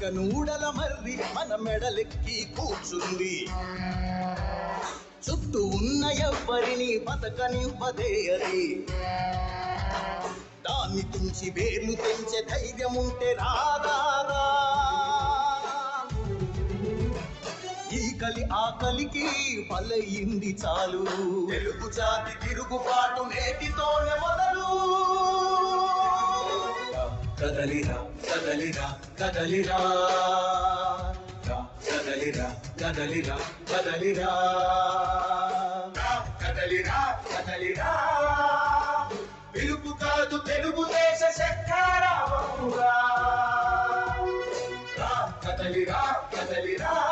ఇక నూడల మర్రి మన మెడలెక్కి కూర్చుంది. చుట్టూ ఉన్న ఎవ్వరిని బతకనివ్వదే అది. దాన్ని తుంచి వేలు తెంచే ధైర్యం ఉంటే రాదారా ఈ కలి ఆకలికి పలయింది చాలు. తెలుగు జాతి తిరుగుబాటు నేటితోనే మొదలు. కదలిరా. కదలిరా కదలిరా. కదలిరా కదలిరా కదలిరా. కదలిరా కదలిరా. పిలుపు కాదు తెలుగుదేశ దేశ రా, కదలిరా కదలిరా.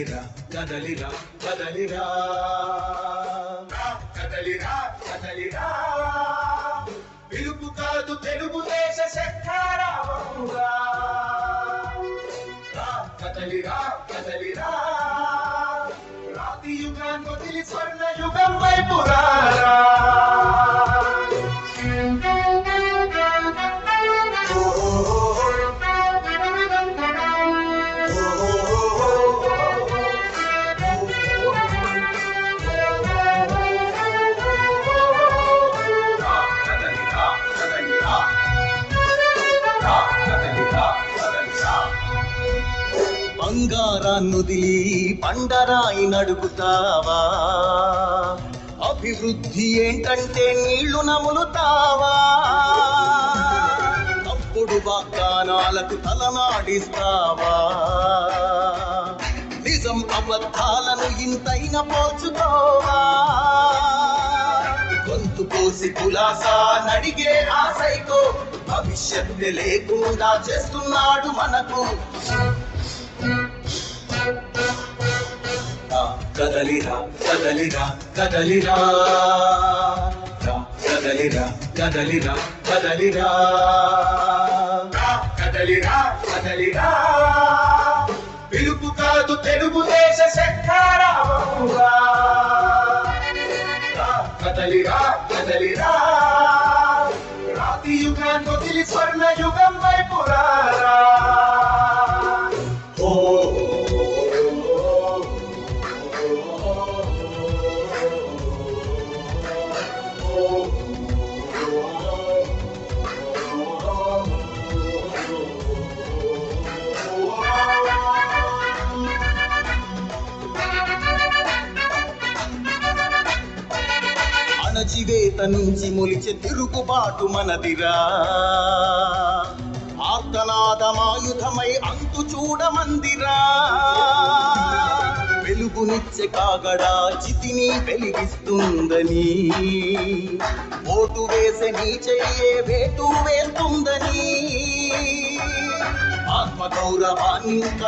కదలిరా కదలిరా కదలిరా. కదలిరా కదలిరా. పిలుపు కాదు తెలుగుదేశ శంకరావురా రా, కదలిరా కదలిరా. రాతి యుగాన్ని వదిలి స్వర్ణ యుగం వైపు రారా. బంగారాన్నుదిలి పండరాయి నడుపుతావా? అభివృద్ధి ఏంటంటే నీళ్ళు నములుతావా? తప్పుడు వాగ్దానాలకు తలనాడిస్తావా? నిజం అబద్ధాలను ఇంతైన పోల్చుకోవా? గొంతు కోసి కులాసా నడిగే ఆ భవిష్యత్తు లేకుండా చేస్తున్నాడు మనకు కదలిరా కదలిరా కదలిరా రా, కదలిరా కదలిరా కదలిరా కదలిరా కదలిరా పిలుపు కాదు తెలుగుదేశ శంకరావురా కదలిరా కదలిరా రాతి యుగాన్ని వదిలి స్వర్ణ యుగం వైపు అణచివేత నుంచి మొలిచే తిరుగుబాటు మనదిరా. ఆర్తనాదమాయుధమై అంతు చూడమందిరా. వెలుగునిచ్చే కాగడా చితిని వెలిగిస్తుందని. ఓటు వేసే నీ చెయ్యే వేటు వేస్తుందని. ఆత్మగౌరవాన్ని